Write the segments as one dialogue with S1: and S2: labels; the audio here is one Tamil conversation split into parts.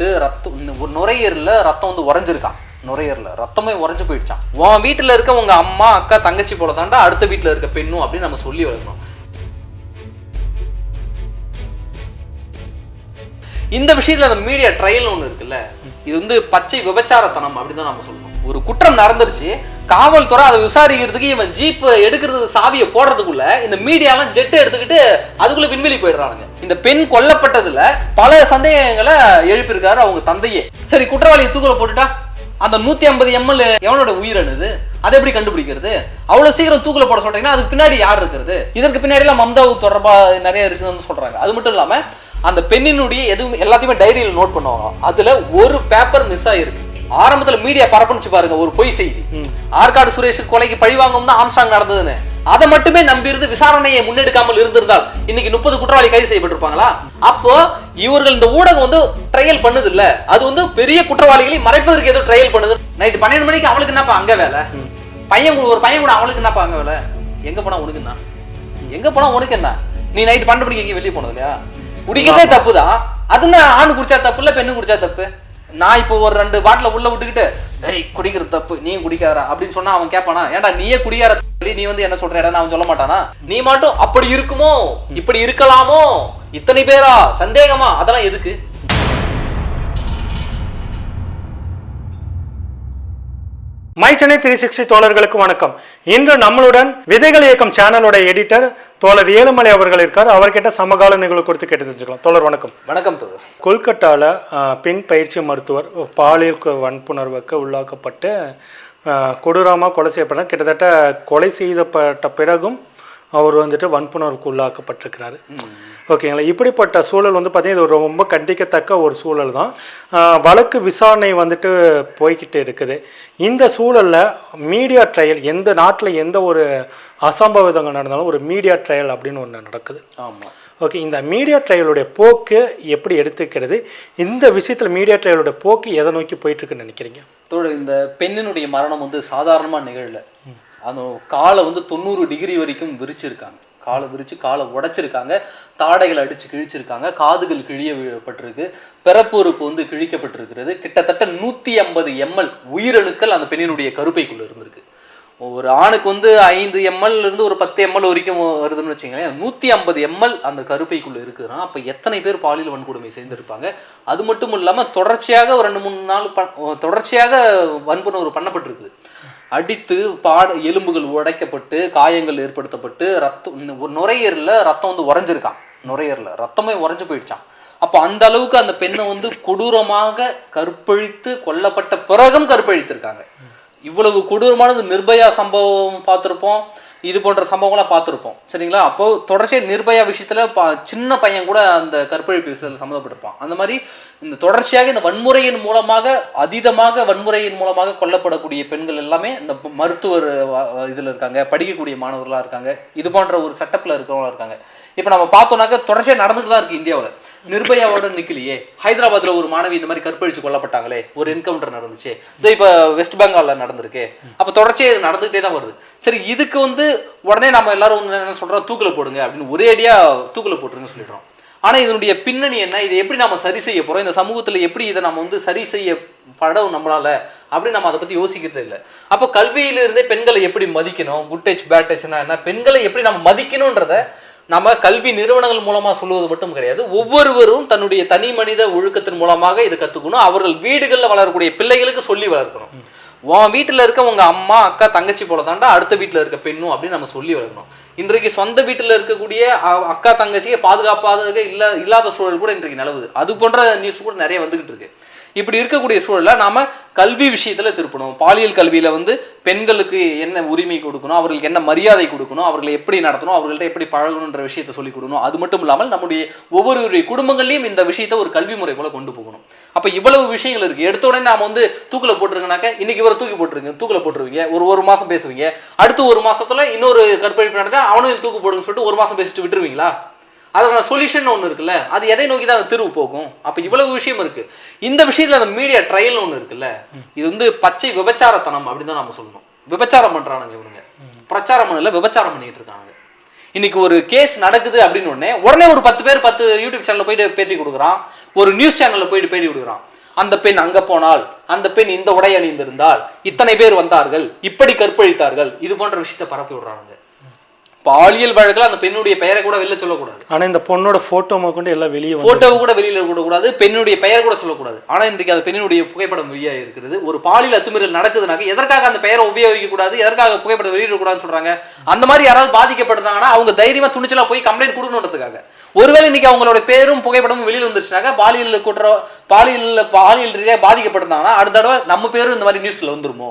S1: கொல்லப்பட்டு ரத்தம் நுரையீரலில் ரத்தம் வந்து உறைஞ்சிருக்கான். நுரையீரல்ல. ரத்தமே உறைஞ்சு போயிடுச்சான் உன் வீட்டில் இருக்க உங்க அம்மா அக்கா தங்கச்சி போல தாண்டா அடுத்த வீட்டில் இருக்க பெண்ணும் அப்படின்னு நம்ம சொல்லி வளர்க்கணும். இந்த விஷயத்துல அந்த மீடியா ட்ரையல் ஒன்று இருக்குல்ல இது வந்து பச்சை விபச்சாரத்தனம் அப்படின்னு தான் நம்ம சொல்லணும். ஒரு குற்றம் நடந்துருச்சு காவல்துறை அதை விசாரிக்கிறதுக்கு இவன் ஜீப் எடுக்கிறதுக்கு சாவியை போடுறதுக்குள்ள இந்த மீடியாலாம் ஜெட்டு எடுத்துக்கிட்டு அதுக்குள்ள விண்வெளி போயிடுறானுங்க. இந்த பெண் கொல்லப்பட்டதுல பல சந்தேகங்களை எழுப்பியிருக்காரு அவங்க தந்தையே. சரி குற்றவாளியை தூக்கில போட்டுட்டா? அந்த நூத்தி ஐம்பது எம்எல் எவனோட உயிரணுது அதை எப்படி கண்டுபிடிக்கிறது? அவ்வளவு சீக்கிரம் தூக்கில போட சொல்றீங்கன்னா அதுக்கு பின்னாடி யார் இருக்கிறது? இதற்கு பின்னாடி எல்லாம் தொடர்பா நிறைய இருக்குதுன்னு சொல்றாங்க. அது மட்டும் இல்லாம அந்த பெண்ணினுடைய எதுவும் எல்லாத்தையுமே டைரியில் நோட் பண்ணுவாங்க. அதுல ஒரு பேப்பர் மிஸ் ஆயிருக்கு. ஆரம்பத்துல மீடியா பரப்புனுச்சு பாருங்க ஒரு பொய் செய்தி. ஆற்காடு சுரேஷ் கொலைக்கு பழிவாங்கும் தான் ஆம்சாங் நடந்ததுன்னு. அதை மட்டுமே நம்பியிருந்து விசாரணையை முன்னெடுக்காமல் இருந்திருந்தால் இன்னைக்கு முப்பது குற்றவாளி கைது செய்யப்பட்டிருப்பாங்களா? அப்போ இவர்கள் இந்த ஊடகம் வந்து ட்ரையல் பண்ணுது இல்ல அது வந்து பெரிய குற்றவாளிகளை மறைப்பதற்கு ஏதோ ட்ரையல் பண்ணுது. நைட்டு பன்னெண்டு மணிக்கு அவளுக்கு என்னப்பா அங்க வேலை? பையன் ஒரு பையன் கூட அவளுக்கு என்னப்பா அங்க வேலை? எங்க போனா உனக்கு என்ன? எங்க போனா உனக்கு என்ன? நீ நைட்டு பன்னெண்டு மணிக்கு எங்கேயும் வெளியே போனது இல்லையா குடிக்கிறதே தப்பு தான் அதுன்னா ஆணு குடிச்சா தப்பு இல்ல பெண்ணு குடிச்சா தப்பு? நான் இப்போ ஒரு ரெண்டு பாட்டில உள்ள விட்டுக்கிட்டு ஏய் குடிக்கிறது தப்பு நீ குடிக்காதடா அப்படின்னு சொன்னா அவன் கேட்பானா? ஏன்டா நீயே குடியார நீ வந்து என்ன சொல்ற? இடம் அவன் சொல்ல மாட்டானா? நீ மட்டும் அப்படி இருக்குமோ? இப்படி இருக்கலாமோ? இத்தனை பேரா? சந்தேகமா? அதெல்லாம் எதுக்கு?
S2: மை சென்னை த்ரீ சிக்ஸ்டி தோழர்களுக்கு வணக்கம். இன்று நம்மளுடன் விதைகள் இயக்கம் சேனலோட எடிட்டர் தோழர் ஏழுமலை அவர்கள் இருக்கார். அவர்கிட்ட சமகால நிகழ்வு கொடுத்து கேட்டு தெரிஞ்சுக்கலாம். தோழர் வணக்கம்.
S1: வணக்கம் தோழர்.
S2: கொல்கட்டாவில் பெண் பயிற்சி மருத்துவர் பாலியல் வன்புணர்வுக்கு உள்ளாக்கப்பட்டு கொடூரமாக கொலை செய்யப்பட்ட கிட்டத்தட்ட கொலை செய்யப்பட்ட பிறகும் அவர் வந்துட்டு வன்புணர்வுக்கு உள்ளாக்கப்பட்டிருக்கிறாரு. ஓகேங்களா? இப்படிப்பட்ட சூழல் வந்து பார்த்தீங்கன்னா இது ரொம்ப கண்டிக்கத்தக்க ஒரு சூழல் தான். வழக்கு விசாரணை வந்துட்டு போய்கிட்டு இருக்குது. இந்த சூழலில் மீடியா ட்ரையல் எந்த நாட்டில் எந்த ஒரு அசம்பவிதங்கள் நடந்தாலும் ஒரு மீடியா ட்ரையல் அப்படின்னு ஒன்று நடக்குது.
S1: ஆமா.
S2: ஓகே இந்த மீடியா ட்ரையலுடைய போக்கு எப்படி எடுத்துக்கிறது? இந்த விஷயத்தில் மீடியா ட்ரையலுடைய போக்கு எதை நோக்கி போயிட்டு இருக்குன்னு நினைக்கிறீங்க?
S1: தோழர் இந்த பெண்ணினுடைய மரணம் வந்து சாதாரணமா நிகழல. அந்த காலை வந்து தொண்ணூறு டிகிரி வரைக்கும் விரிச்சிருக்காங்க. காலை விரித்து காலை உடைச்சிருக்காங்க. தாடைகளை அடித்து கிழிச்சிருக்காங்க. காதுகள் கிழிய விழப்பட்டிருக்கு பிறப்புறுப்பு வந்து கிழிக்கப்பட்டிருக்கிறது. கிட்டத்தட்ட நூற்றி ஐம்பது எம்எல் உயிரணுக்கள் அந்த பெண்ணினுடைய கருப்பைக்குள்ளே இருந்திருக்கு. ஒரு ஆணுக்கு வந்து ஐந்து எம்எல் இருந்து ஒரு பத்து எம்எல் வரைக்கும் வருதுன்னு வச்சுங்களேன் நூற்றி ஐம்பது எம்எல் அந்த கருப்பைக்குள்ளே இருக்குதுன்னா அப்போ எத்தனை பேர் பாலியல் வன்கொடுமை செய்திருப்பாங்க? அது மட்டும் இல்லாமல் தொடர்ச்சியாக ஒரு ரெண்டு மூணு நாள் ப தொடர்ச்சியாக வன்புணர்வு பண்ணப்பட்டிருக்குது. அடித்து பாட எலும்புகள் உடைக்கப்பட்டு காயங்கள் ஏற்படுத்தப்பட்டு ரத்தம் நுரையீரலில் ரத்தம் வந்து உறைஞ்சிருக்கான். நுரையீரலில். ரத்தமே உறைஞ்சு போயிடுச்சான் அப்போ அந்த அளவுக்கு அந்த பெண்ணை வந்து கொடூரமாக கற்பழித்து கொல்லப்பட்ட பிறகும் கற்பழித்திருக்காங்க. இவ்வளவு கொடூரமானது நிர்பயா சம்பவம் பார்த்துருப்போம். இது போன்ற சம்பவங்களாம் பார்த்துருப்போம். சரிங்களா? அப்போ தொடர்ச்சியாக நிர்பயா விஷயத்தில் பா சின்ன பையன் கூட அந்த கற்பழிப்பு விஷயத்தில் சம்மந்தப்பட்டிருப்பான். அந்த மாதிரி இந்த தொடர்ச்சியாக இந்த வன்முறையின் மூலமாக அதீதமாக வன்முறையின் மூலமாக கொல்லப்படக்கூடிய பெண்கள் எல்லாமே இந்த மருத்துவர் இதில் இருக்காங்க படிக்கக்கூடிய மாணவர்களாக இருக்காங்க. இது போன்ற ஒரு செட்டப்பில் இருக்கிறவங்களா இருக்காங்க. இப்போ நம்ம பார்த்தோம்னாக்க தொடர்ச்சியாக நடந்துட்டு தான் இருக்கு இந்தியாவில். நிர்பயாவோட நிக்கலையே. ஹைதராபாத்ல ஒரு மாணவி இந்த மாதிரி கற்பழிச்சு கொல்லப்பட்டாங்களே. ஒரு என்கவுண்டர் நடந்துச்சு. இதோ இப்போ வெஸ்ட் பெங்கால்ல நடந்திருக்கு. அப்போ தொடர்ச்சியாக இது நடந்துகிட்டே தான் வருது. சரி இதுக்கு வந்து உடனே நம்ம எல்லாரும் வந்து என்ன சொல்றோம்? தூக்கில் போடுங்க அப்படின்னு ஒரே அடியாக தூக்கில் போட்டுருங்க சொல்லிடுறோம். ஆனால் இதனுடைய பின்னணி என்ன? இதை எப்படி நம்ம சரி செய்ய போகிறோம் இந்த சமூகத்தில் எப்படி இதை நம்ம வந்து சரி செய்ய படம் நம்மளால? அப்படின்னு நம்ம அதை பற்றி யோசிக்கிறதே இல்லை. அப்போ கல்வியிலிருந்தே பெண்களை எப்படி மதிக்கணும்? குட் டச் பேட் டச்னா என்ன? பெண்களை எப்படி நம்ம மதிக்கணுன்றத நம்ம கல்வி நிறுவனங்கள் மூலமாக சொல்லுவது மட்டும் கிடையாது. ஒவ்வொருவரும் தன்னுடைய தனி மனித ஒழுக்கத்தின் மூலமாக இதை கற்றுக்கணும் அவர்கள் வீடுகளில் வளரக்கூடிய பிள்ளைகளுக்கு சொல்லி வளர்க்கணும். உன் வீட்டில் இருக்க உங்கள் அம்மா அக்கா தங்கச்சி போல தாண்டா அடுத்த வீட்டில் இருக்க பெண்ணும் அப்படின்னு நம்ம சொல்லி வளர்க்கணும். இன்றைக்கு சொந்த வீட்டில் இருக்கக்கூடிய அக்கா தங்கச்சியை பாதுகாப்பாக இல்லை இல்லாத சூழல் கூட இன்றைக்கு நிலவுது. அது போன்ற நியூஸ் கூட நிறைய வந்துகிட்டு இருக்கு. இப்படி இருக்கக்கூடிய சூழலில் நாம் கல்வி விஷயத்தில் திருப்பணும். பாலியல் கல்வியில் வந்து பெண்களுக்கு என்ன உரிமை கொடுக்கணும் அவர்களுக்கு என்ன மரியாதை கொடுக்கணும் அவர்களை எப்படி நடத்தணும் அவர்கள்ட்ட எப்படி பழகணுன்ற விஷயத்தை சொல்லி கொடுக்கணும். அது மட்டும் இல்லாமல் நம்முடைய ஒவ்வொருவருடைய குடும்பங்கள்லையும் இந்த விஷயத்தை ஒரு கல்வி முறை போல கொண்டு போகணும். அப்போ இவ்வளவு விஷயங்கள் இருக்குது எடுத்த உடனே நாம வந்து தூக்கில் போட்டுருங்கனாக்க இன்னைக்கு இவரை தூக்கி போட்டுருங்க தூக்கில் போட்டுருவீங்க ஒரு ஒரு மாதம் பேசுவீங்க. அடுத்து ஒரு மாதத்தில் இன்னொரு கற்பழிப்பு நடந்தால் அவனும் தூக்கு போடுங்கன்னு சொல்லிட்டு ஒரு மாதம் பேசிட்டு விட்டுருவீங்களா? அதுக்கான சொல்யூஷன் ஒன்று இருக்குல்ல? அது எதை நோக்கி தான் அந்த தீர்வு போகும்? அப்போ இவ்வளவு விஷயம் இருக்கு. இந்த விஷயத்துல அந்த மீடியா ட்ரையல் ஒன்று இருக்குல்ல? இது வந்து பச்சை விபச்சாரத்தனம் அப்படின்னு தான் நம்ம சொல்லணும். விபச்சாரம் பண்றானுங்க இவனுங்க. பிரச்சாரம் பண்ணல விபச்சாரம் பண்ணிட்டு இருக்காங்க இன்னைக்கு ஒரு கேஸ் நடக்குது அப்படின்னு உடனே உடனே ஒரு பத்து பேர் பத்து யூடியூப் சேனல்ல போயிட்டு பேட்டி கொடுக்குறான். ஒரு நியூஸ் சேனல்ல போயிட்டு பேட்டி கொடுக்குறான். அந்த பெண் அங்க போனால் அந்த பெண் இந்த உடை அணிந்திருந்தால் இத்தனை பேர் வந்தார்கள் இப்படி கற்பழித்தார்கள் இது போன்ற விஷயத்தை பரப்பி விடுறாங்க பாலியல் வழக்குல அந்த பெண்ணுடைய பெயரை கூட வெளில சொல்லக்கூடாது.
S2: ஆனா இந்த பொண்ணோட போட்டோ கொண்டு எல்லாம் வெளியே வந்து
S1: போட்டோவை கூட வெளியில கூடாது பெண்ணுடைய பெயர் கூட சொல்லக்கூடாது. ஆனா இன்றைக்கு அந்த பெண்ணினுடைய புகைப்படம் வெளியா இருக்கிறது. ஒரு பாலியல் அத்துமீறல் நடக்குதுனாக்க எதற்காக அந்த பெயரை உபயோகிக்க கூடாது எதற்காக புகைப்படம் வெளியிடக்கூடாதுன்னு சொல்றாங்க. அந்த மாதிரி யாராவது பாதிக்கப்பட்டிருந்தாங்கன்னா அவங்க தைரியமா துணிச்சலா போய் கம்ப்ளைண்ட் கொடுக்கணுன்றதுக்காக. ஒருவேளை இன்னைக்கு அவங்களோட பேரும் புகைப்படமும் வெளியில வந்துருச்சுனாக்க பாலியல் குற்ற பாலியல் பாலியல் ரீதியாக பாதிக்கப்பட்டிருந்தாங்கன்னா அடுத்த தடவை நம்ம பேரும் இந்த மாதிரி நியூஸ்ல வந்துருமோ?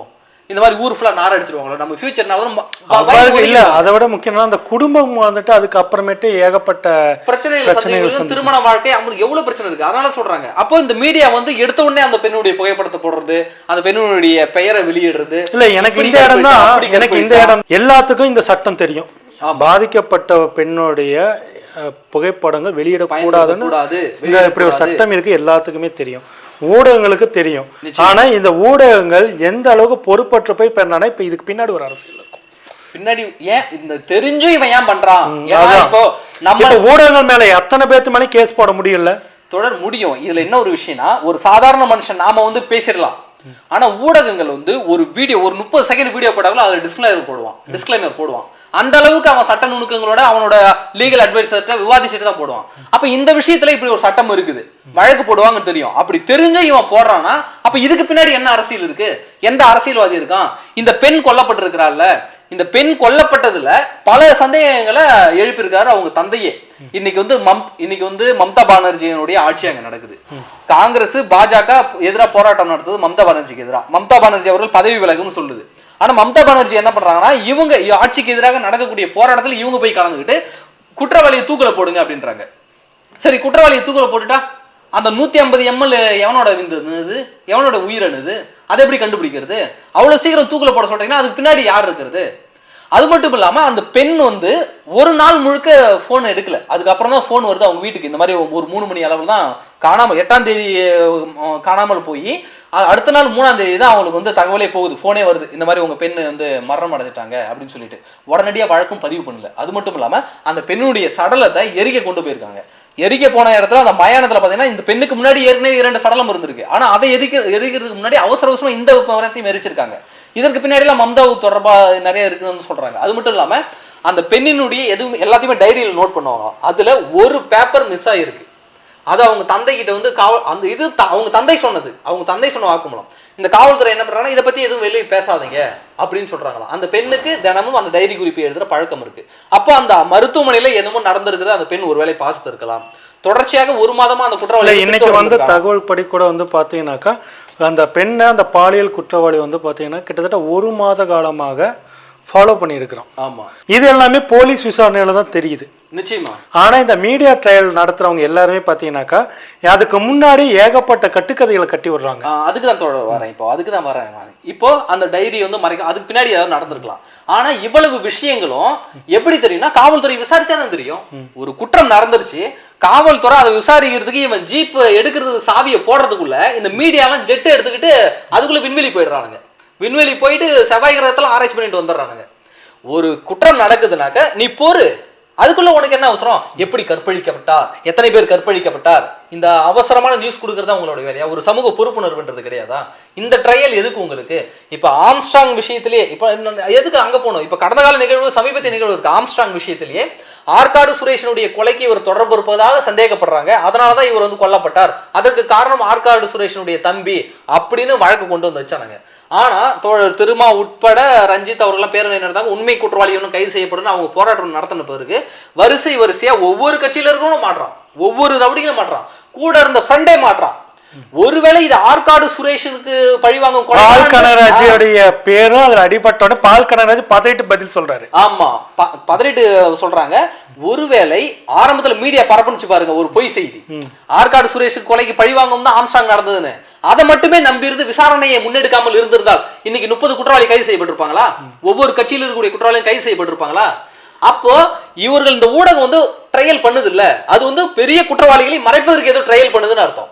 S1: இந்த மாதிரி ஊர் ஃபுல்லா நார அடிச்சிருவாங்களோ? நம்ம ஃபியூச்சர்னாலும்
S2: அவருக்கு இல்ல. அதை விட முக்கியமா அந்த குடும்பம் வந்துட்டு அதுக்கு அப்புறமேட்டு ஏகப்பட்ட
S1: பிரச்சனைகள் திருமண வாழ்க்கை அவங்களுக்கு எவ்வளவு பிரச்சனை இருக்கு? அதனால சொல்றாங்க. அப்போ இந்த மீடியா வந்து எடுத்த உடனே அந்த பெண்ணுடைய புகைப்படத்தை போடுறது அந்த பெண்ணுடைய பெயரை வெளியிடுறது
S2: இல்ல எனக்கு இந்த இடம் தான் எனக்கு இந்த. இடம் எல்லாத்துக்கும் இந்த சட்டம் தெரியும். பாதிக்கப்பட்ட பெண்ணுடைய புகைப்படங்கள் வெளியிடக்கூடாதுன்னு
S1: கூடாது
S2: இந்த இப்படி ஒரு சட்டம் இருக்கு எல்லாத்துக்குமே தெரியும். ஊடகங்களுக்கு தெரியும். ஆனா இந்த ஊடகங்கள் எந்த அளவுக்கு பொறுப்பற்று போய் பண்ணானா இப்ப இதுக்கு பின்னாடி ஒரு அரசியல் இருக்கும்.
S1: பின்னாடி ஏன் இந்த தெரிஞ்சும் இவன் ஏன் பண்றான். இப்போ நம்ம
S2: ஊடகங்கள் மேல எத்தனை பேர்த்து மேலே கேஸ் போட முடியல
S1: தொடர் முடியும். இதுல என்ன ஒரு விஷயம்னா ஒரு சாதாரண மனுஷன் நாம வந்து பேசிடலாம். ஆனா ஊடகங்கள் வந்து ஒரு வீடியோ ஒரு முப்பது செகண்ட் வீடியோ போட்டாங்களோ அதுல டிஸ்கிளைமர் போடுவான். டிஸ்கிளைமர் போடுவான். அந்த அளவுக்கு அவன் சட்ட நுணுக்கங்களோட அவனோட லீகல் அட்வைசர்கிட்ட விவாதிச்சுட்டு தான் போடுவான். அப்ப இந்த விஷயத்துல இப்படி ஒரு சட்டம் இருக்குது. வழக்கு போடுவாங்கன்னு தெரியும். அப்படி தெரிஞ்ச இவன் போடுறான்னா அப்ப இதுக்கு பின்னாடி என்ன அரசியல் இருக்கு? எந்த அரசியல்வாதி இருக்கான்? இந்த பெண் கொல்லப்பட்டிருக்கிறாள்ல. இந்த பெண் கொல்லப்பட்டதுல பல சந்தேகங்களை எழுப்பியிருக்காரு அவங்க தந்தையே. இன்னைக்கு வந்து மம் இன்னைக்கு வந்து மம்தா பானர்ஜியினுடைய ஆட்சி அங்க நடக்குது. காங்கிரஸ் பாஜக எதிராக போராட்டம் நடத்துது மம்தா பானர்ஜிக்கு எதிராக மம்தா பானர்ஜி அவர்கள் பதவி விலகும்னு சொல்லுது. ஆனால் மம்தா பானர்ஜி என்ன பண்ணுறாங்கன்னா இவங்க ஆட்சிக்கு எதிராக நடக்கக்கூடிய போராட்டத்தில் இவங்க போய் கலந்துக்கிட்டு குற்றவாளியை தூக்கில் போடுங்க அப்படின்றாங்க. சரி குற்றவாளியை தூக்கில் போட்டுட்டா? அந்த நூற்றி ஐம்பது எம்எல் எவனோட விந்தது எவனோட உயிரணுது அதை எப்படி கண்டுபிடிக்கிறது? அவ்வளோ சீக்கிரம் தூக்கில் போட சொல்கிறீங்கன்னா அதுக்கு பின்னாடி யார் இருக்கிறது? அது மட்டும் இல்லாமல் அந்த பெண் வந்து ஒரு நாள் முழுக்க ஃபோன் எடுக்கல. அதுக்கப்புறம் தான் ஃபோன் வருது அவங்க வீட்டுக்கு. இந்த மாதிரி ஒரு மூணு மணி அளவில் தான் காணாமல் எட்டாம் தேதி காணாமல் போய் அடுத்த நாள் மூணாம் தேதி தான் அவங்களுக்கு வந்து தகவலே போகுது. ஃபோனே வருது. இந்த மாதிரி உங்கள் பெண் வந்து மரணம் அடைஞ்சிட்டாங்க அப்படின்னு சொல்லிட்டு. உடனடியாக வழக்கும் பதிவு பண்ணல. அது மட்டும் இல்லாமல் அந்த பெண்ணுடைய சடலத்தை எரிக்க கொண்டு போயிருக்காங்க. எரிக்க போன இடத்துல அந்த மயானத்தில் பார்த்தீங்கன்னா இந்த பெண்ணுக்கு முன்னாடி ஏற்கனவே இரண்டு சடலம் இருந்திருக்கு. ஆனால் அதை எரிக்க எரிக்கிறதுக்கு முன்னாடி அவசர அவசரமாக இந்த விவரத்தையும் எரிச்சிருக்காங்க. இதற்கு பின்னாடிலாம் மம்தாவு தொடர்பா நிறைய இருக்குதுன்னு சொல்கிறாங்க அது மட்டும் இல்லாமல் அந்த பெண்ணினுடைய எதுவும் எல்லாத்தையுமே டைரியில் நோட் பண்ணுவாங்க. அதில் ஒரு பேப்பர் மிஸ் ஆகிருக்கு அது அவங்க தந்தை கிட்ட வந்து காவல் அந்த இது அவங்க தந்தை சொன்னது. அவங்க தந்தை சொன்ன வாக்குமூலம். இந்த காவல்துறை என்ன பண்றாங்கன்னா இதை பத்தி எதுவும் வெளியே பேசாதீங்க அப்படின்னு சொல்றாங்களாம். அந்த பெண்ணுக்கு தினமும் அந்த டைரி குறிப்பு எழுதுற பழக்கம் இருக்கு. அப்போ அந்த மருத்துவமனையில என்னமோ நடந்திருக்குது அந்த பெண் ஒருவேளை பார்த்து இருக்கலாம் தொடர்ச்சியாக ஒரு மாதமா அந்த குற்றவாளி
S2: இன்னைக்கு வந்து தகவல் படி கூட வந்து பார்த்தீங்கன்னாக்கா அந்த பெண்ணை அந்த பாலியல் குற்றவாளி வந்து பார்த்தீங்கன்னா கிட்டத்தட்ட ஒரு மாத காலமாக ஃபாலோ பண்ணியிருக்கிறோம்
S1: ஆமா.
S2: இது எல்லாமே போலீஸ் விசாரணையில தான் தெரியுது.
S1: நிச்சயமா.
S2: ஆனா இந்த மீடியா ட்ரையல் நடத்துறவங்க எல்லாருமே பார்த்தீங்கன்னாக்கா அதுக்கு முன்னாடி ஏகப்பட்ட கட்டுக்கதைகளை கட்டி விடுறாங்க.
S1: அதுக்கு தான் தொடர் வரேன் இப்போ. அதுக்கு தான் வரேன். இப்போ அந்த டைரி வந்து மறைக்க அதுக்கு பின்னாடி ஏதாவது நடந்திருக்கலாம். ஆனா இவ்வளவு விஷயங்களும் எப்படி தெரியும்னா காவல்துறை விசாரிச்சா தான் தெரியும். ஒரு குற்றம் நடந்துருச்சு. காவல்துறை அதை விசாரிக்கிறதுக்கு இவன் ஜீப் எடுக்கிறதுக்கு சாவியை போடுறதுக்குள்ள இந்த மீடியாலாம் ஜெட் எடுத்துக்கிட்டு அதுக்குள்ள விண்வெளி போயிடுறானுங்க. விண்வெளி போயிட்டு செவ்வாய் கிரகத்துல ஆராய்ச்சி பண்ணிட்டு வந்துடுறானுங்க. ஒரு குற்றம் நடக்குதுனாக்க நீ போரு. அதுக்குள்ள உனக்கு என்ன அவசரம்? எப்படி கற்பழிக்கப்பட்டார்? எத்தனை பேர் கற்பழிக்கப்பட்டார்? இந்த அவசரமான நியூஸ் கொடுக்கறதா உங்களோட வேலையா? ஒரு சமூக பொறுப்புணர்வுன்றது கிடையாதா? இந்த ட்ரையல் எதுக்கு உங்களுக்கு? இப்போ ஆம்ஸ்ட்ராங் விஷயத்திலேயே இப்போ எதுக்கு அங்க போகணும் இப்போ கடந்த கால நிகழ்வு சமீபத்திய நிகழ்வு இருக்கு. ஆம்ஸ்ட்ராங் விஷயத்திலேயே ஆற்காடு சுரேஷனுடைய கொலைக்கு இவர் தொடர்பு இருப்பதாக சந்தேகப்படுறாங்க. அதனால தான் இவர் வந்து கொல்லப்பட்டார். அதற்கு காரணம் ஆற்காடு சுரேஷனுடைய தம்பி அப்படின்னு வழக்கு கொண்டு வந்து வச்சானுங்க. ஆனா தோழர் திருமா உட்பட ரஞ்சித் அவர்கள்லாம் பேரணி நடந்தாங்க. உண்மை குற்றவாளி ஒன்றும் கைது செய்யப்படும் அவங்க போராட்டம் நடத்தின பிறகு வரிசை வரிசையா ஒவ்வொரு கட்சியில இருக்கணும் மாட்றான் ஒவ்வொரு ரவுடிகளும் மாட்றான் கூட இருந்த ஃப்ரெண்டே மாட்றான் ஒருவேளை இது ஆற்காடு சுரேஷனுக்கு பழிவாங்கும் கொலை
S2: பால்
S1: தான்
S2: கனகராஜுடைய பேரும் அதுல அடிபட்டோட பால் கனகராஜ் பதவிட்டு பதில் சொல்றாரு.
S1: ஆமா பதறிட்டு சொல்றாங்க. ஒருவேளை ஆரம்பத்துல மீடியா பரப்புனுச்சு பாருங்க ஒரு பொய் செய்தி. ஆற்காடு சுரேஷ் கொலைக்கு பழிவாங்கும் தான் ஆம்ஸ்டாங் நடந்ததுன்னு. அதை மட்டுமே நம்பியிருந்து விசாரணையை முன்னெடுக்காமல் இருந்திருந்தால் இன்னைக்கு முப்பது குற்றவாளி கைது செய்யப்பட்டிருப்பாங்களா? ஒவ்வொரு கட்சியில் இருக்கக்கூடிய குற்றவாளியும் கைது செய்யப்பட்டிருப்பாங்களா? அப்போ இவர்கள் இந்த ஊடகம் வந்து ட்ரையல் பண்ணுது இல்ல அது வந்து பெரிய குற்றவாளிகளை மறைப்பதற்கு ஏதோ ட்ரையல் பண்ணுதுன்னு அர்த்தம்.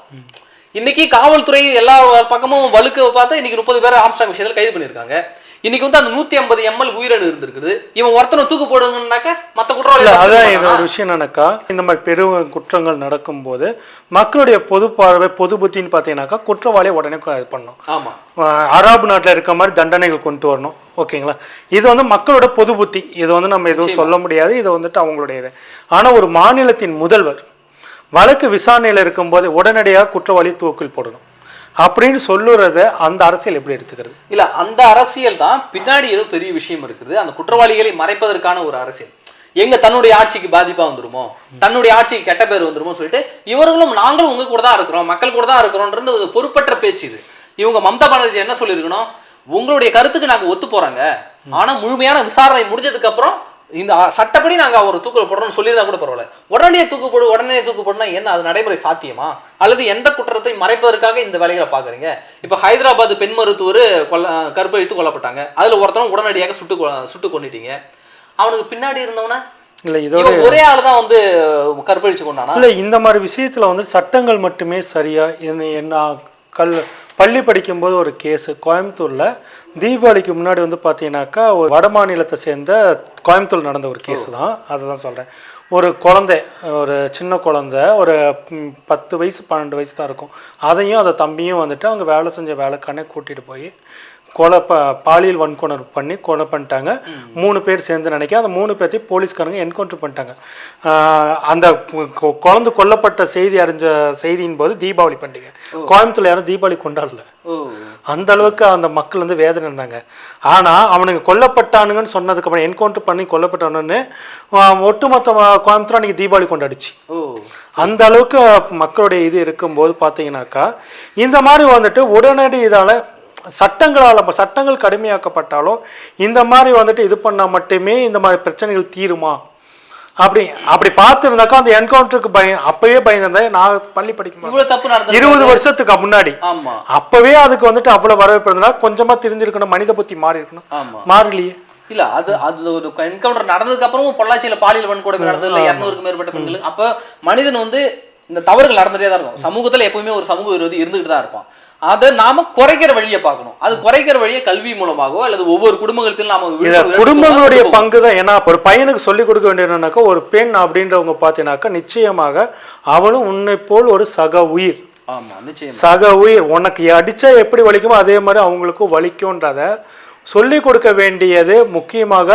S1: இன்னைக்கு காவல்துறை எல்லா பக்கமும் வழுக்க பார்த்தா இன்னைக்கு முப்பது பேர் ஆம்ஸ்டாங் விஷயத்தில் கைது பண்ணியிருக்காங்க. இன்னைக்கு வந்து அந்த நூத்தி ஐம்பது எம்எல் உயிரணு இருந்திருக்குது. இவன் ஒருத்தனை தூக்கு போடுங்கன்னாக்க மத்த
S2: இல்ல
S1: குற்றவாளி
S2: அதான் இன்னொரு விஷயம் என்னன்னாக்கா இந்த மாதிரி பெரு குற்றங்கள் நடக்கும்போது மக்களுடைய பொது பார்வை பொது புத்தின்னு பார்த்தீங்கன்னாக்கா குற்றவாளியை உடனே இது பண்ணணும்
S1: ஆமா.
S2: அரபு நாட்டில் இருக்க மாதிரி தண்டனைகள் கொண்டு வரணும். ஓகேங்களா? இது வந்து மக்களோட பொது புத்தி. இது வந்து நம்ம எதுவும் சொல்ல முடியாது. இது வந்துட்டு அவங்களுடைய இது. ஆனால் ஒரு மாநிலத்தின் முதல்வர் வழக்கு விசாரணையில் இருக்கும்போது உடனடியாக குற்றவாளி தூக்கில் போடணும். அப்படின்னு சொல்லுறத அந்த அரசியல் எப்படி எடுத்துக்கிறது?
S1: இல்ல அந்த அரசியல் தான் பின்னாடி ஏதோ பெரிய விஷயம் இருக்குது. அந்த குற்றவாளிகளை மறைப்பதற்கான ஒரு அரசியல். எங்க தன்னுடைய ஆட்சிக்கு பாதிப்பா வந்துருமோ? தன்னுடைய ஆட்சிக்கு கெட்ட பேர் வந்துருமோ சொல்லிட்டு இவர்களும் நாங்களும் உங்க கூட தான் இருக்கிறோம். மக்கள் கூட தான் இருக்கிறோன்றது ஒரு பொறுப்பற்ற பேச்சு இது. இவங்க மம்தா பானர்ஜி என்ன சொல்லியிருக்கணும்? உங்களுடைய கருத்துக்கு நாங்க ஒத்து போறாங்க. ஆனா முழுமையான விசாரணை முடிஞ்சதுக்கு அப்புறம் இந்த சட்டப்படி நாங்க ஒரு தூக்கில் போடுறோம்னு சொல்லியிருந்தா கூட பரவாயில்ல. உடனே தூக்கு போடு உடனே தூக்கு போடுனா என்ன அது நடைமுறை சாத்தியமா? அல்லது எந்த குற்றத்தை மறைப்பதற்காக இந்த வேலைகளை பாக்குறீங்க இப்ப ஹைதராபாத் பெண் மருத்துவர் கொல்ல கற்பழித்து கொல்லப்பட்டாங்க. அதுல ஒருத்தனும் உடனடியாக சுட்டு சுட்டு கொண்டுட்டீங்க அவனுக்கு பின்னாடி இருந்தவன?
S2: இல்லை இதோட
S1: ஒரே ஆள் தான் வந்து கற்பழிச்சு கொண்டானா?
S2: இல்லை இந்த மாதிரி விஷயத்தில் வந்து சட்டங்கள் மட்டுமே சரியா என்ன என்ன கல் பள்ளி படிக்கும்போது ஒரு கேஸு. கோயம்புத்தூரில் தீபாவளிக்கு முன்னாடி வந்து பார்த்தீங்கன்னாக்கா ஒரு வட மாநிலத்தை சேர்ந்த கோயம்புத்தூர் நடந்த ஒரு கேஸ் தான். அதை தான் சொல்கிறேன் ஒரு குழந்தை ஒரு சின்ன குழந்தை ஒரு பத்து வயசு பன்னெண்டு வயசு தான் இருக்கும். அதையும் அந்த தம்பியும் வந்துட்டு அவங்க வேலை செஞ்ச வேலைக்கானே கூட்டிகிட்டு போய் கொலை ப பாலியல் வன்கொணர்வு பண்ணி கொலை பண்ணிட்டாங்க. மூணு பேர் சேர்ந்து நினைக்க அந்த மூணு பேர்த்தையும் போலீஸ்காரங்க என்கவுண்டர் பண்ணிட்டாங்க. அந்த குழந்தை கொல்லப்பட்ட செய்தி அறிஞ்ச செய்தியின் போது தீபாவளி பண்டிகை. கோயம்புத்தூர்ல யாரும் தீபாவளி கொண்டாடல. அந்த அளவுக்கு அந்த மக்கள் வந்து வேதனை இருந்தாங்க. ஆனால் அவனுங்க கொல்லப்பட்டானுங்கன்னு சொன்னதுக்கப்புறம் என்கவுண்டர் பண்ணி கொல்லப்பட்டானுன்னு ஒட்டுமொத்த கோயம்புத்தூர் அன்றைக்கி தீபாவளி கொண்டாடிச்சு. அந்த அளவுக்கு மக்களுடைய இது இருக்கும்போது பார்த்தீங்கன்னாக்கா இந்த மாதிரி வந்துட்டு உடனடி இதால் சட்டங்களால் சட்டங்கள் கடுமையாக்கப்பட்டாலும் இந்த மாதிரி வந்துட்டு இது பண்ணால் மட்டுமே இந்த மாதிரி பிரச்சனைகள் தீருமா? அப்படி அப்படி பார்த்துருந்தாக்கா அந்த என்கவுண்டருக்கு பயம் அப்பவே பயந்துருந்தேன் நான் பள்ளி படிக்கும்
S1: இவ்வளவு தப்பு நடந்தது
S2: இருபது வருஷத்துக்கு முன்னாடி. அப்பவே அதுக்கு வந்துட்டு அவ்வளவு வரவேற்பு இருந்தா கொஞ்சமா தெரிஞ்சிருக்கணும் மனித புத்தி மாறி இருக்கணும். மாறலையே.
S1: இல்ல அது அது ஒரு என்கவுண்டர் நடந்ததுக்கு அப்புறமும் பொள்ளாச்சியில பாலியல் வன்கொடுமை நடந்தது இல்ல இருநூறுக்கு மேற்பட்ட பெண்களுக்கு. அப்ப மனிதன் வந்து இந்த தவறுகள் நடந்துட்டே தான் இருக்கும். சமூகத்துல எப்பவுமே ஒரு சமூக விரோதி இருந்துகிட்டு தான் இருப்பான். அதை நாம குறைக்கிற வழியை பார்க்கணும். அது குறைக்கிற வழியை கல்வி மூலமாகவோ அல்லது ஒவ்வொரு குடும்பத்திலும் நாம
S2: குடும்பங்களுடைய பங்கு தான் ஏன்னா ஒரு பையனுக்கு சொல்லிக் கொடுக்க வேண்டியதுனாக்கா ஒரு பெண் அப்படின்றவங்க பார்த்தீங்கன்னாக்கா நிச்சயமாக அவளும் உன்னை போல் ஒரு சக உயிர். சக உயிர். உனக்கு அடிச்சா எப்படி வலிக்குமோ அதே மாதிரி அவங்களுக்கும் வலிக்கும்ன்றத சொல்லிக் கொடுக்க வேண்டியது முக்கியமாக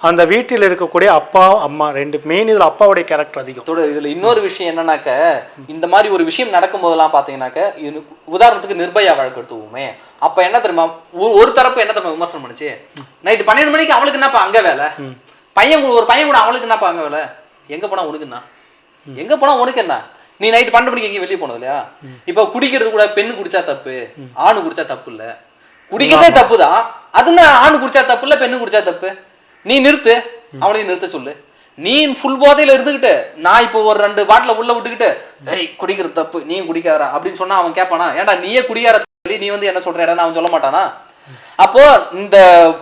S2: அந்த வீட்டில் இருக்கக்கூடிய அப்பா அம்மா ரெண்டு மெயின் இதில் அப்பாவுடைய கேரக்டர் அதிகம்.
S1: இதுல இன்னொரு விஷயம் என்னன்னாக்க இந்த மாதிரி ஒரு விஷயம் நடக்கும் போதெல்லாம் பாத்தீங்கன்னாக்க இது உதாரணத்துக்கு நிர்பயா வழக்கு எடுத்துவோமே அப்ப என்ன தெரியுமா ஒரு- தரப்பு என்ன தெரியுமா விமர்சனம் பண்ணுச்சு? நைட்டு பன்னெண்டு மணிக்கு அவளுக்கு என்னப்பா அங்க வேலை? பையன் ஒரு பையன் கூட அவளுக்கு என்னப்பா அங்க வேலை? எங்க போனா உனக்கு என்ன? எங்க போனா உனக்கு என்ன? நீ நைட்டு பன்னெண்டு மணிக்கு எங்கேயும் வெளியே போனது இல்லையா? இப்போ குடிக்கிறது கூட பெண்ணு குடிச்சா தப்பு ஆணு குடிச்சா தப்பு இல்ல. குடிக்கிறதே தப்பு தான் அதுனா ஆணு குடிச்சா தப்பு இல்ல பெண்ணு குடிச்சா தப்பு? நீ நிறுத்து. அவளையும் நிறுத்த சொல்லு. நீ ஃபுல் போதையில் இருந்துக்கிட்டு நான் இப்போ ஒரு ரெண்டு பாட்டில் உள்ள விட்டுக்கிட்டு ஏய் குடிக்கிறது தப்பு. நீ குடிக்காரா அப்படின்னு சொன்னா அவன் கேட்பானா ஏன்டா நீயே குடிக்கார சொல்லி நீ வந்து என்ன சொல்ற? இடம் அவன் சொல்ல மாட்டானா? அப்போ இந்த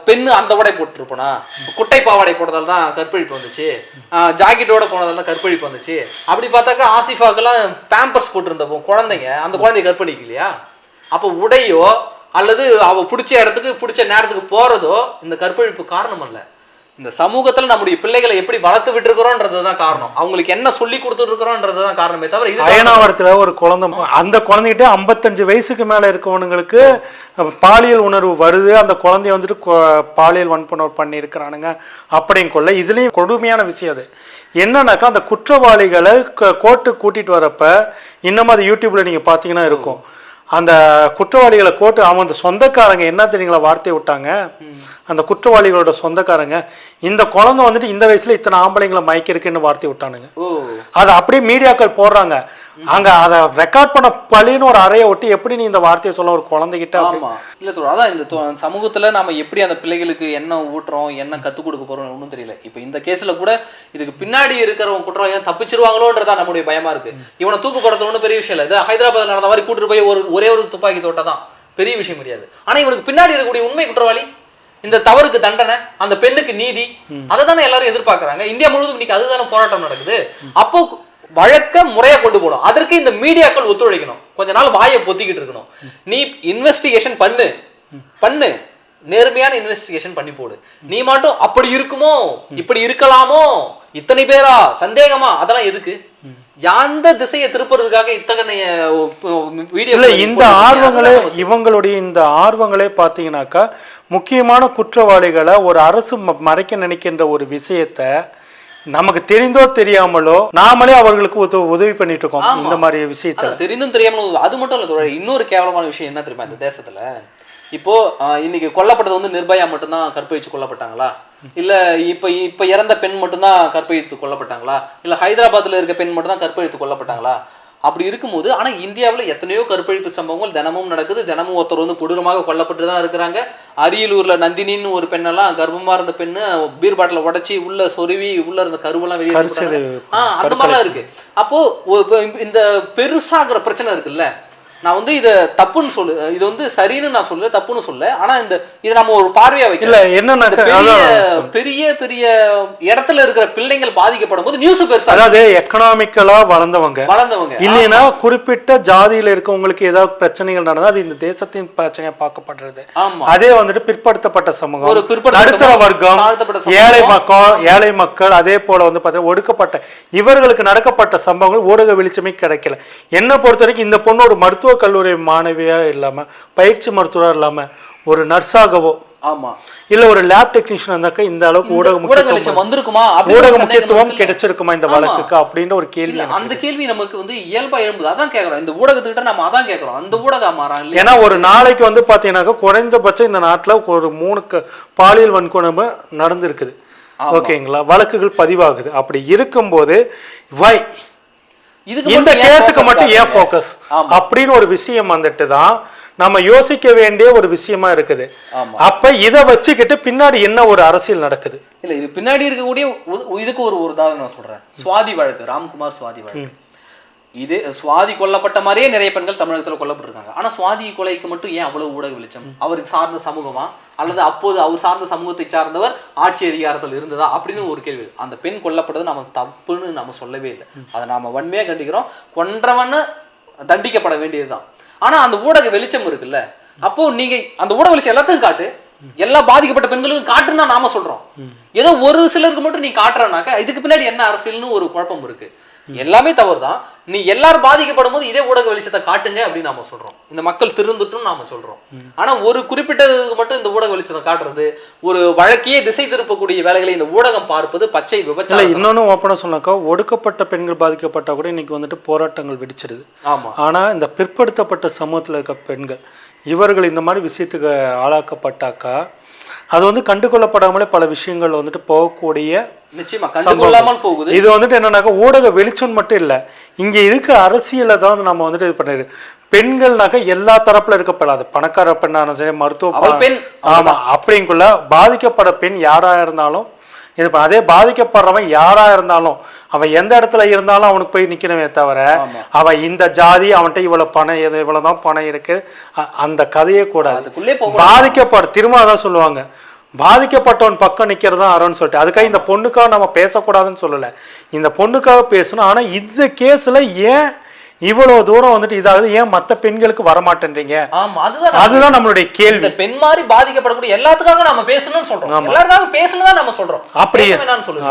S1: பெண்ணு அந்த உடை போட்டுருப்போனா? குட்டை பாவாடை போட்டதால தான் கற்பழிப்பு வந்துச்சு. ஜாக்கெட்டோட போனதால தான் கற்பழிப்பு வந்துச்சு. அப்படி பார்த்தாக்கா ஆசிஃபாக்கெல்லாம் பேம்பர்ஸ் போட்டிருந்தப்போ குழந்தைங்க. அந்த குழந்தைய கற்பழிக்கலையா அப்போ உடையோ அல்லது அவள் பிடிச்ச இடத்துக்கு பிடிச்ச நேரத்துக்கு போகிறதோ இந்த கற்பழிப்பு காரணம் அல்ல இந்த சமூகத்துல நம்முடைய பிள்ளைகளை எப்படி வளர்த்து விட்டுருக்கிறோன்றது தான் காரணம். அவங்களுக்கு என்ன சொல்லி கொடுத்துட்ருக்குறோன்றது தான் காரணமே தவிர இது
S2: அயனாவரத்துல ஒரு குழந்தை அந்த குழந்தைகிட்ட ஐம்பத்தஞ்சு வயசுக்கு மேல இருக்கவனுங்களுக்கு பாலியல் உணர்வு வருது. அந்த குழந்தைய வந்துட்டு பாலியல் வன்புணர்வு பண்ணியிருக்கிறானுங்க அப்படின்னு கொள்ள இதுலயும் கொடுமையான விஷயம் அது. என்னன்னாக்கா அந்த குற்றவாளிகளை க- கோர்ட்டுக்கு கூட்டிட்டு வரப்ப இன்னமும் அது யூடியூப்ல நீங்க பாத்தீங்கன்னா இருக்கும். அந்த குற்றவாளிகளை கோர்ட்டு அவன் அந்த சொந்தக்காரங்க என்ன தெரியுங்களா வார்த்தையை விட்டாங்க? அந்த குற்றவாளிகளோட சொந்தக்காரங்க இந்த குழந்தை வந்துட்டு இந்த வயசுல இத்தனை ஆம்பளைங்களை மயக்கிருக்குன்னு வார்த்தை விட்டானுங்க. அதை அப்படியே மீடியாக்கள் போடுறாங்க. அங்க அதை ரெக்கார்ட் பண்ண பழின்னு ஒரு அறையை ஒட்டி எப்படி நீ இந்த வார்த்தையை சொல்ல ஒரு குழந்தைகிட்ட
S1: ஆமா. இல்ல தோழர் அதான் இந்த சமூகத்துல நாம எப்படி அந்த பிள்ளைகளுக்கு என்ன ஊட்டுறோம் என்ன கத்துக் கொடுக்க போறோம் ஒன்றும் தெரியல. இப்போ இந்த கேஸ்ல கூட இதுக்கு பின்னாடி இருக்கிறவங்க குற்றவாளிகள் தப்பிச்சிருவாங்களோன்றதா நம்முடைய பயமா இருக்கு. இவனை தூக்கு போடுறது ஒன்றும் பெரிய விஷயம் இல்லை. இது ஹைதராபாத் நடந்த மாதிரி கூட்டிட்டு போய் ஒரு ஒரே ஒரு துப்பாக்கி தோட்டா தான் பெரிய விஷயம் கிடையாது. ஆனா இவனுக்கு பின்னாடி இருக்கக்கூடிய உண்மை குற்றவாளி இந்த தவறுக்கு தண்டனை அந்த பெண்ணுக்கு நீதி அதை தானே எல்லாரும் எதிர்பார்க்கறாங்க. இந்தியா முழுவதும் இன்னைக்கு அதுதானே போராட்டம் நடக்குது. அப்போ வழக்க முறையா கொண்டு போகணும். அதற்கு இந்த மீடியாக்கள் ஒத்துழைக்கணும். கொஞ்ச நாள் வாயை பொத்திக்கிட்டு இருக்கணும். நீ இன்வெஸ்டிகேஷன் பண்ணு. பண்ணு. நேர்மையான இன்வெஸ்டிகேஷன் பண்ணி போடு. நீ மட்டும் அப்படி இருக்குமோ? இப்படி இருக்கலாமோ? இத்தனை பேரா? சந்தேகமா? அதெல்லாம் எதுக்கு? எந்த திசையை திருப்புறதுக்காக இத்தகைய வீடியோ
S2: இந்த ஆர்வங்களே இவங்களுடைய இந்த ஆர்வங்களே பார்த்தீங்கன்னாக்கா முக்கியமான குற்றவாளிகளை ஒரு அரசு மறைக்க நினைக்கின்ற ஒரு விஷயத்த நமக்கு தெரிந்தோ தெரியாமலோ நாமளே அவர்களுக்கு உத- உதவி பண்ணிட்டு இருக்கோம் இந்த மாதிரி விஷயத்த
S1: அது தெரிந்தும் தெரியாமலும். அது மட்டும் இல்ல இன்னொரு கேவலமான விஷயம் என்ன தெரியுமா இந்த தேசத்துல? இப்போ இன்னைக்கு கொல்லப்பட்டது வந்து நிர்பயா மட்டும்தான் கற்பழிச்சு கொல்லப்பட்டாங்களா? இல்ல இப்ப இப்ப இறந்த பெண் மட்டும்தான் கற்பழித்து கொல்லப்பட்டாங்களா? இல்ல ஹைதராபாத்ல இருக்க பெண் மட்டும் தான் கற்பழித்து கொல்லப்பட்டாங்களா? அப்படி இருக்கும்போது ஆனா இந்தியாவுல எத்தனையோ கற்பழிப்பு சம்பவங்கள் தினமும் நடக்குது. தினமும் ஒருத்தர் வந்து கொடூரமாக கொல்லப்பட்டு தான் இருக்கிறாங்க. அரியலூர்ல நந்தினின்னு ஒரு பெண்ணெல்லாம் கர்ப்பமா இருந்த பெண்ணு பீர் பாட்டில உடைச்சி உள்ள சொருவி உள்ள இருந்த கருவெல்லாம் வெளியே ஆ அந்த மாதிரிலாம் இருக்கு. அப்போ ஒ- இப்ப இந்த பெருசாகிற பிரச்சனை இருக்குல்ல? நான் வந்து இத தப்புன்னு சொல்லு இது வந்து சரின்னு நான் சொல்ல தப்புன்னு சொல்ல ஆனா இந்த இதை நம்ம ஒரு பார்வையா வைக்கல
S2: என்னன்னாக்கா
S1: பெரிய பெரிய இடத்துல இருக்கிற பிள்ளைங்கள் பாதிக்கப்படும் போது நியூஸ் பெருசா
S2: அதாவது எக்கனாமிக்கலா வளர்ந்தவங்க.
S1: வளர்ந்தவங்க
S2: இல்லைன்னா குறிப்பிட்ட ஜாதியில இருக்கவங்களுக்கு ஏதாவது பிரச்சனைகள் நடந்தா அது இந்த தேசத்தின் பிரச்சனையா பார்க்கப்படுறது. அதே வந்துட்டு பிற்படுத்தப்பட்ட சமூகம்
S1: ஒரு
S2: நடுத்தர வர்க்கம். ஏழை மக்கள் ஏழை மக்கள் அதே போல வந்து பார்த்தீங்கன்னா ஒடுக்கப்பட்ட இவர்களுக்கு நடக்கப்பட்ட சம்பவங்கள் ஊடக வெளிச்சமே கிடைக்கல. என்னை பொறுத்த வரைக்கும் இந்த பொண்ணு ஒரு மருத்துவக் கல்லூரி மாணவியா இல்லாம பயிற்சி மருத்துவரா இல்லாம ஒரு நர்ஸாகவோ
S1: ஆமா.
S2: இல்ல ஒரு லேப் டெக்னீஷியன் இருந்தாக்கா இந்த அளவுக்கு ஊடக
S1: ஊடக
S2: முக்கியத்துவம்
S1: வந்திருக்குமா
S2: ஊடக முக்கியத்துவம். கிடைச்சிருக்குமா இந்த. வழக்குக்கு அப்படின்ற ஒரு கேள்வி
S1: அந்த கேள்வி நமக்கு வந்து இயல்பா எழும்புது. அதான் கேக்குறோம். இந்த ஊடகத்துக்கிட்ட நம்ம அதான் கேக்குறோம். அந்த ஊடகம் மாறான்
S2: ஏன்னா ஒரு நாளைக்கு வந்து பார்த்தீங்கன்னாக்கா குறைஞ்சபட்சம் இந்த நாட்டில் ஒரு மூணு பாலியல் வன்கொடுமை நடந்திருக்குது. ஓகேங்களா? வழக்குகள் பதிவாகுது. அப்படி இருக்கும்போது வை
S1: இதுக்கு
S2: இந்த கேஸுக்கு மட்டும் ஏன்? ஃபோக்கஸ். அப்படின்னு ஒரு விஷயம் வந்துட்டு தான் நம்ம யோசிக்க வேண்டிய ஒரு விஷயமா இருக்குது. அப்ப இதை வச்சுக்கிட்டு பின்னாடி என்ன ஒரு அரசியல் நடக்குது
S1: இல்ல இது பின்னாடி இருக்கக்கூடிய இதுக்கு ஒரு ஒரு உதாரணம் நான் சொல்றேன் சுவாதி வழக்கு ராம்குமார் சுவாதி வழக்கு இது சுவாதி கொல்லப்பட்ட மாதிரியே நிறைய பெண்கள் தமிழகத்துல கொல்லப்பட்டிருக்காங்க. ஆனா சுவாதி கொலைக்கு மட்டும் ஏன் அவ்வளவு ஊடக வெளிச்சம்? அவர் சார்ந்த சமூகமா? அல்லது அப்போது அவர் சார்ந்த சமூகத்தை சார்ந்தவர் ஆட்சி அதிகாரத்தில் இருந்ததா? அப்படின்னு ஒரு கேள்வி. அந்த பெண் கொல்லப்பட்டது நம்ம தப்புன்னு நம்ம சொல்லவே இல்லை. அதை நாம வன்மையாக கண்டிக்கிறோம். கொன்றவன்னு தண்டிக்கப்பட வேண்டியதுதான். ஆனா அந்த ஊடக வெளிச்சம் இருக்குல்ல? அப்போ நீங்க அந்த ஊடக வெளிச்சம் எல்லாத்துக்கும் காட்டு. எல்லா பாதிக்கப்பட்ட பெண்களுக்கும் காட்டுன்னு நாம சொல்றோம். ஏதோ ஒரு சிலருக்கு மட்டும் நீ காட்டுறனாக்க இதுக்கு பின்னாடி என்ன அரசியல்னு ஒரு குழப்பம் இருக்கு. எல்லாமே தவறுதான். நீ எல்லாரும் பாதிக்கப்படும் போது இதே ஊடக வெளிச்சத்தை காட்டுங்க அப்படின்னு நாம சொல்றோம். இந்த மக்கள் திருந்துட்டும் நாம சொல்றோம். ஆனா ஒரு குறிப்பிட்டதுக்கு மட்டும் இந்த ஊடக வெளிச்சத்தை காட்டுறது ஒரு வழக்கையே திசை திருப்பக்கூடிய வேலைகளை இந்த ஊடகம் பார்ப்பது பச்சை
S2: இல்லை
S1: விபச்சாரம்
S2: இன்னொன்னு ஓப்பனாக சொன்னாக்கா ஒடுக்கப்பட்ட பெண்கள் பாதிக்கப்பட்டா கூட இன்னைக்கு வந்துட்டு போராட்டங்கள் வெடிச்சிடுது
S1: ஆமா.
S2: ஆனால் இந்த பிற்படுத்தப்பட்ட சமூகத்தில் இருக்க பெண்கள் இவர்கள் இந்த மாதிரி விஷயத்துக்கு ஆளாக்கப்பட்டாக்கா அது வந்து கண்டுகொள்ளப்படாமலே பல விஷயங்கள் வந்துட்டு போகக்கூடிய
S1: போகுது.
S2: இது வந்துட்டு என்னன்னாக்கா ஊடக வெளிச்சம் மட்டும் இல்லை இங்கே இருக்க அரசியலை தான் வந்து நம்ம வந்துட்டு இது பண்ணிடு பெண்கள்னாக்கா எல்லா தரப்புல இருக்கப்படாது பணக்கார பெண்ணாலும் சரி மருத்துவ
S1: பெண்,
S2: ஆமா அப்படிங்குள்ள பாதிக்கப்பட பெண் யாரா இருந்தாலும் இது அதே பாதிக்கப்படுறவன் யாரா இருந்தாலும் அவன் எந்த இடத்துல இருந்தாலும் அவனுக்கு போய் நிக்கணுமே தவிர அவன் இந்த ஜாதி அவன்கிட்ட இவ்வளவு பணம் இது இவ்வளவுதான் பணம் இருக்கு அ- அந்த கதையே கூடாது. பாதிக்கப்பட திரும்ப அதான் சொல்லுவாங்க. பாதிக்கப்பட்டவன் பக்கம் நிக்கிறது தான் அறன்னு சொல்லிட்டு அதுக்காக இந்த பொண்ணுக்காக நம்ம பேசக்கூடாதுன்னு சொல்லலை. இந்த பொண்ணுக்காக பேசணும் ஆனா இந்த கேஸ்ல ஏன் இவ்வளவு தூரம் வந்துட்டு இதாகுது ஏன் மற்ற பெண்களுக்கு வர மாட்டேன்றீங்க
S1: ஆமா அதுதான்
S2: அதுதான் நம்மளுடைய கேள்வி.
S1: பெண் மாதிரி பாதிக்கப்படக்கூடிய எல்லாத்துக்காக நாம பேசணும்னு சொல்றோம். எல்லாருக்காக பேசணும் தான் நம்ம சொல்றோம்.
S2: அப்படியே.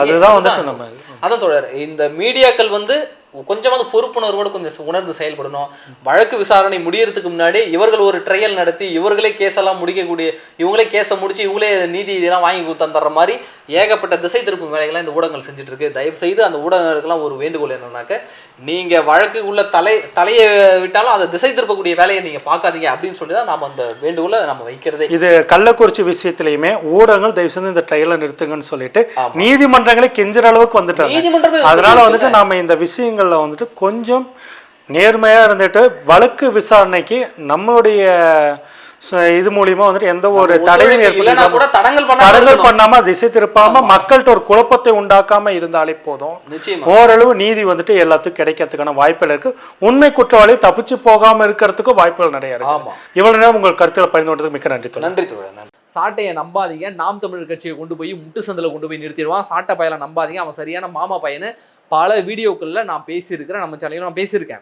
S2: அதுதான். வந்துட்டு நம்ம
S1: அதான் தொடர் இந்த மீடியாக்கள் வந்து கொஞ்சமாவது பொறுப்புணர்வோடு கொஞ்சம் உணர்ந்து செயல்படணும். வழக்கு விசாரணை முடியறதுக்கு முன்னாடி இவர்கள் ஒரு ட்ரையல் நடத்தி இவர்களே கேஸ் எல்லாம் முடிக்கக்கூடிய இவங்களே கேஸை முடிச்சு இவங்களே நீதி இதெல்லாம் வாங்கி கொடுத்தந்துற மாதிரி ஏகப்பட்ட திசை திருப்பும் வேலைகளை இந்த ஊடகங்கள் செஞ்சுட்டு இருக்கு. தயவு செய்து அந்த ஊடகங்களுக்கெல்லாம் ஒரு வேண்டுகோள் என்னன்னாக்க நீங்க வழக்கு உள்ள தலை தலையை விட்டாலும் அதை திசை திருப்பக்கூடிய வேலையை நீங்க பார்க்காதீங்க அப்படின்னு சொல்லி தான் நம்ம அந்த வேண்டுகோளை நம்ம வைக்கிறதே.
S2: இது கள்ளக்குறிச்சி விஷயத்திலயுமே ஊடகங்கள் தயவு செஞ்சு இந்த ட்ரையலை நிறுத்துங்கன்னு சொல்லிட்டு நீதிமன்றங்களே கெஞ்சுற அளவுக்கு வந்துட்டாங்க.
S1: நீதிமன்றமே
S2: அதனால வந்துட்டு நாம இந்த விஷயங்கள்ல வந்துட்டு கொஞ்சம் நேர்மையா இருந்துட்டு வழக்கு விசாரணைக்கு நம்மளுடைய ச- இது மூலியமா வந்துட்டு எந்த ஒரு தடையும் ஏற்படுத்தாம
S1: தடங்கல் பண்ணாம
S2: திசை திருப்பாம மக்கள்கிட்ட ஒரு குழப்பத்தை உண்டாக்காம இருந்தாலே போதும்.
S1: நிச்சயமா.
S2: ஓரளவு நீதி வந்துட்டு எல்லாத்துக்கும் கிடைக்கிறதுக்கான வாய்ப்புகள் இருக்கு. உண்மை குற்றவாளி தப்பிச்சு போகாம இருக்கிறதுக்கும் வாய்ப்புகள் நிறைய இருக்கு.
S1: ஆமா.
S2: இவ்வளவு நேரம் உங்கள் கருத்துக்களை பகிர்ந்து கொண்டதுக்கு மிக்க நன்றி தோழர்.
S1: நன்றி தோழர் சாட்டையை நம்பாதீங்க. நாம் தமிழர் கட்சியை கொண்டு போய் முட்டு சந்தில் கொண்டு போய் நிறுத்திடுவான். சாட்டை பயலை நம்பாதீங்க. அவன் சரியான மாமா பையனு பல வீடியோக்களில் நான் பேசியிருக்கிறேன். நம்ம சேனலில் நான் பேசியிருக்கேன்.